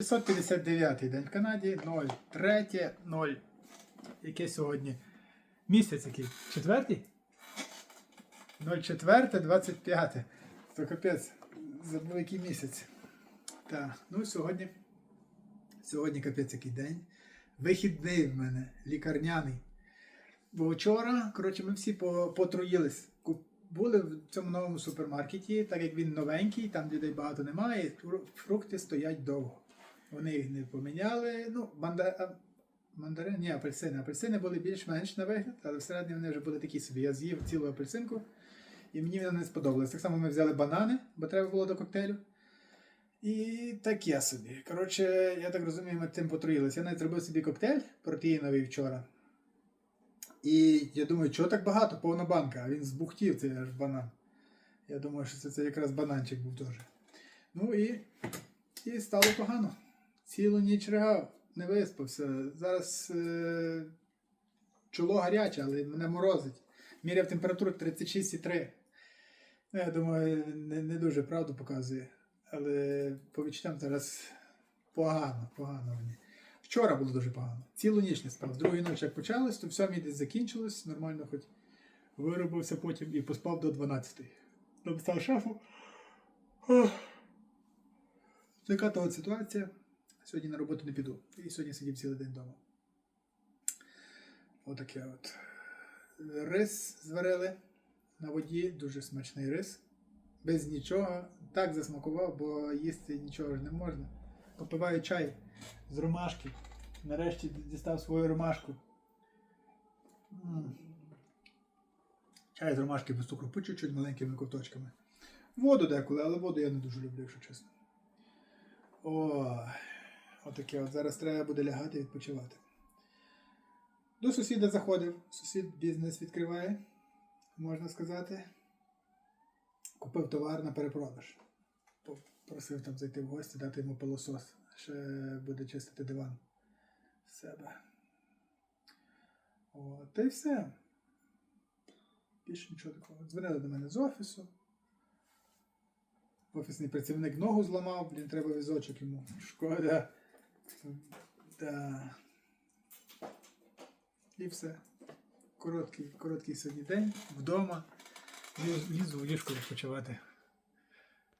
659 день в Канаді, 03, 0. Яке сьогодні? Місяць який? Четвертий? 04, 25. То капець, забув який місяць. Так, ну сьогодні. Сьогодні капець який день. Вихідний в мене, лікарняний. Бо вчора, коротше, ми всі потруїлись. Були в цьому новому супермаркеті, так як він новенький, там людей багато немає, фру- фрукти стоять довго. Вони їх не поміняли. Ну, манда... мандарин, ні, апельсини. Апельсини були більш-менш на вигляд, але всередині вони вже були такі собі. Я з'їв цілу апельсинку, і мені вона не сподобалась. Так само ми взяли банани, бо треба було до коктейлю. І таке собі. Коротше, я так розумію, ми цим потруїлися. Я навіть зробив собі коктейль протеїновий вчора. І я думаю, чого так багато, повна банка, а він збухтів цей аж банан. Я думаю, що це, це якраз бананчик був теж. Ну і, і стало погано. Цілу ніч ригав, не виспався. Зараз е, чоло гаряче, але мене морозить. Міряв температуру 36,3. Ну, я думаю, не, не дуже правду показує. Але по відчуттям зараз погано, погано мені. Вчора було дуже погано. Цілу ніч не спав. З другої ночі як почалось, то в сьомій десь закінчилось, нормально хоч виробився потім і поспав до 12. Написав шефу. Така то от ситуація. Сьогодні на роботу не піду. І сьогодні сидів цілий день вдома. Отаке от. Рис зварили на воді, дуже смачний рис. Без нічого. Так засмакував, бо їсти нічого ж не можна. Попиваю чай з ромашки. Нарешті дістав свою ромашку. М. Чай з ромашки без цукру, по чуть-чуть маленькими ковточками. Воду деколи, але воду я не дуже люблю, якщо чесно. О, отаке от. Зараз треба буде лягати і відпочивати. До сусіда заходив. Сусід бізнес відкриває, можна сказати. Купив товар на перепродаж. Попросив там зайти в гості, дати йому пилосос. Ще буде чистити диван в себе. О, та й все. Більше нічого такого. Дзвонили до мене з офісу. Офісний працівник ногу зламав, блін, треба візочок йому. Шкода. Да. І все. Короткий, короткий сьогодні день вдома. Лізу в ліжку відпочивати.